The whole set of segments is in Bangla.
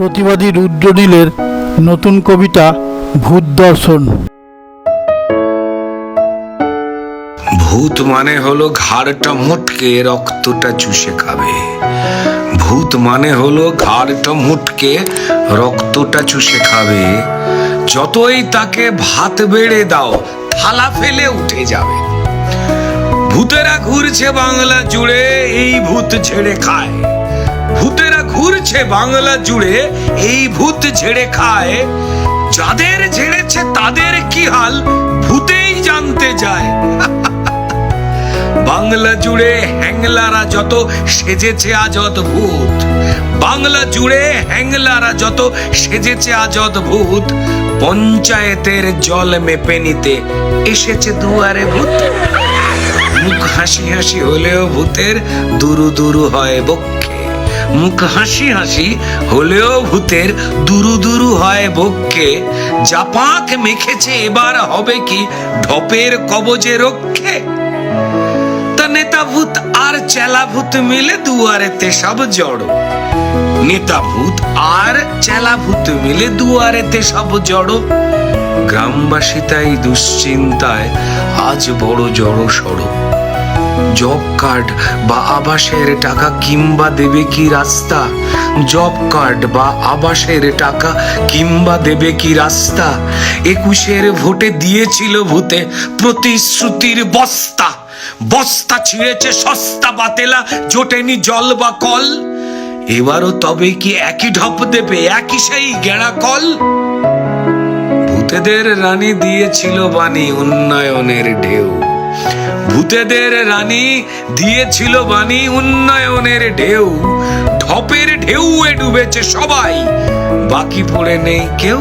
প্রতিবাদী রুদ্রনীলের নতুন কবিতা ভূত দর্শন। ভূত মানে হলো ঘাড়টা মুটকে রক্তটা চুষে খাবে। ভূত মানে হলো ঘাড়টা মুটকে রক্তটা চুষে খাবে। যতই তাকে ভাত বেড়ে দাও, থালা ফেলে উঠে যাবে। ভূতেরা ঘুরছে বাংলা জুড়ে, এই ভূত ছেড়ে খায়। ভূতেরা ঘুরছে বাংলা জুড়ে, এই ভূত ঝেড়ে খায়। যাদের ঝেড়েছে তাদের কি হাল, ভূতেই জানতে যায়। বাংলা জুড়ে হ্যাংলারা যত সেজেছে আজ অদ্ভুত। বাংলা জুড়ে হ্যাংলারা যত সেজেছে আজ অদ্ভুত। পঞ্চায়েতের জল মেপে নিতে এসেছে দুয়ারে ভূত। মুখ হাসি হাসি হলেও ভূতের দুরু দুরু হয় বক্ষে মুখ হাসি হাসি হলেও ভূতের দুরু দুরু হয় বক্ষে জাপাক মেখেছে, এবার হবে কি ঢপের কবজে রক্ষে? তা নেতা ভূত আর চেলা ভূত মিলে দুয়ারেতে সব জড়ো। নেতা ভূত আর চেলা ভূত মিলে দুয়ারেতে সব জড়ো। গ্রামবাসী তাই দুশ্চিন্তায় আজ বড় জড়ো সড়ো জব কার্ড বা আবাসের টাকা কিংবা দেবে কি রাস্তা? জব কার্ড বা আবাসের টাকা কিংবা দেবে কি রাস্তা? একুশের ভোটে দিয়েছিল ভূতে প্রতিশ্রুতির বস্তা। বস্তা ছিঁড়েছে সস্তা বাতেলা, জোটেনি জল বা কল। এবারও তবে কি একই ঢপ দেবে, একই সেই গেঁড়া কল? ভূতেদের রানী দিয়েছিল বাণী, উন্নয়নের ঢেউ। ভূতেদের রানী দিয়েছিল বাণী উন্নয়নের ঢেউ। ঢপের ঢেউয়ে ডুবেছে সবাই। বাকি পড়ে নেই কেউ।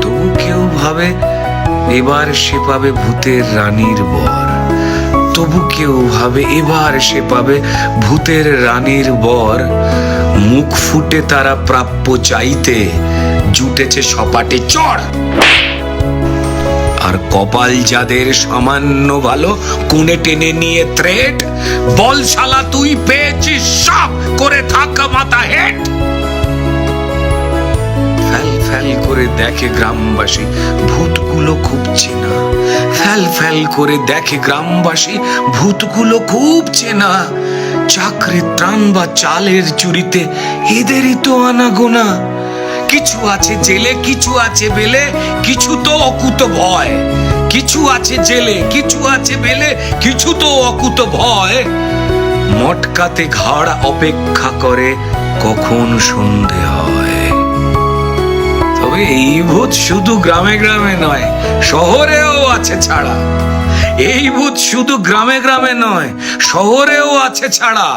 তবু কেউ ভাবে, এবার সে পাবে ভূতের রানীর বর। তবু কেউ ভাবে, এবার সে পাবে ভূতের রানীর বর। মুখ ফুটে তারা প্রাপ্য চাইতে, জুটেছে সপাটে চড়। আর কপাল যাদের সামান্য ভালো কোণে টেনে নিয়ে থ্রেট বল তুই পেয়েছিস, সব করে থাক মাথা হেট। ফ্যাল ফ্যাল করে দেখে গ্রামবাসী, ভূতগুলো খুব চেনা ফ্যাল ফ্যাল করে দেখে গ্রামবাসী, ভূতগুলো খুব চেনা চাকরি ত্রাণ বা চালের চুরিতে এদেরই তো আনাগোনা। কিছু আছে জেলে, কিছু আছে বেলে, কিছু তো অকুত ভয়। কিছু আছে জেলে, কিছু আছে বেলে, কিছু তো অকুত ভয়। মটকাতে ঘাড় অপেক্ষা করে কখন সন্ধে হয়। তবে এই ভূত শুধু গ্রামে গ্রামে নয়, শহরেও আছে ছাড়া। এই ভূত শুধু গ্রামে গ্রামে নয়, শহরেও আছে ছাড়া।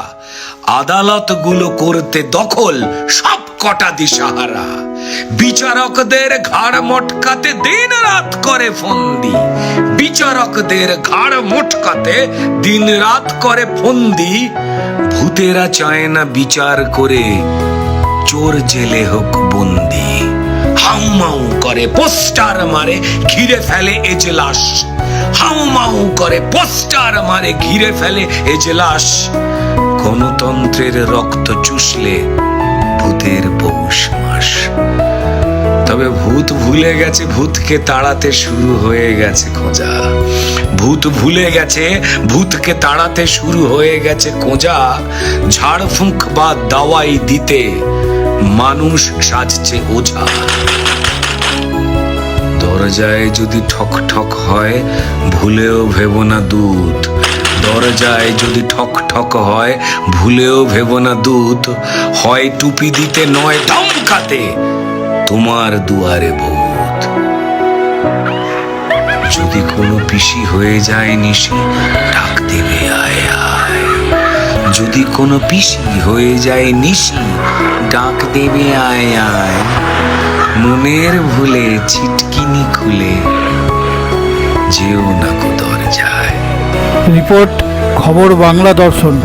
আদালতগুলো করতে দখল সব কটা দিশাহারা? বিচারকদের ঘাড় মটকাতে দিন রাত করে ফন্দি। বিচারকদের ঘাড় মটকাতে দিন রাত করে ফন্দি। ভূতেরা চায় না বিচার করে, চোর জেলে হোক বন্দি। হাউমাউ করে, পোস্টার মারে, ঘিরে ফেলে এজলাস। হাউমাউ করে, পোস্টার মারে, ঘিরে ফেলে এজলাস। গণতন্ত্রের রক্ত চুষলে তবে ভূত ভুলে গেছে, ভূতকে তাড়াতে শুরু হয়ে গেছে খোঁজা। ভূত ভুলে গেছে, ভূতকে তাড়াতে শুরু হয়ে গেছে খোঁজা। ঝাড়ফুঁক বা দাওয়াই দিতে মানুষ সাজছে ওঝা। দরজায় যদি ঠক ঠক হয়, ভুলেও ভেব না দুধ দরজায় যদি ঠক ঠক হয়, ভুলেও ভেব না দুধ হয় টুপি দিতে নয়, ধমকাতে তোমার দুয়ারে ভূত যদি কোনো পিসি হয়ে যায় নিশি, ডাক দেবে আয় আয়। যদি কোনো পিসি হয়ে যায় নিশি, ডাক দেবে আয় আয়। মনের ভুলে ছিটকিনি খুলে যেও না কো দরজায়। রিপোর্ট, খবর বাংলা দর্শন।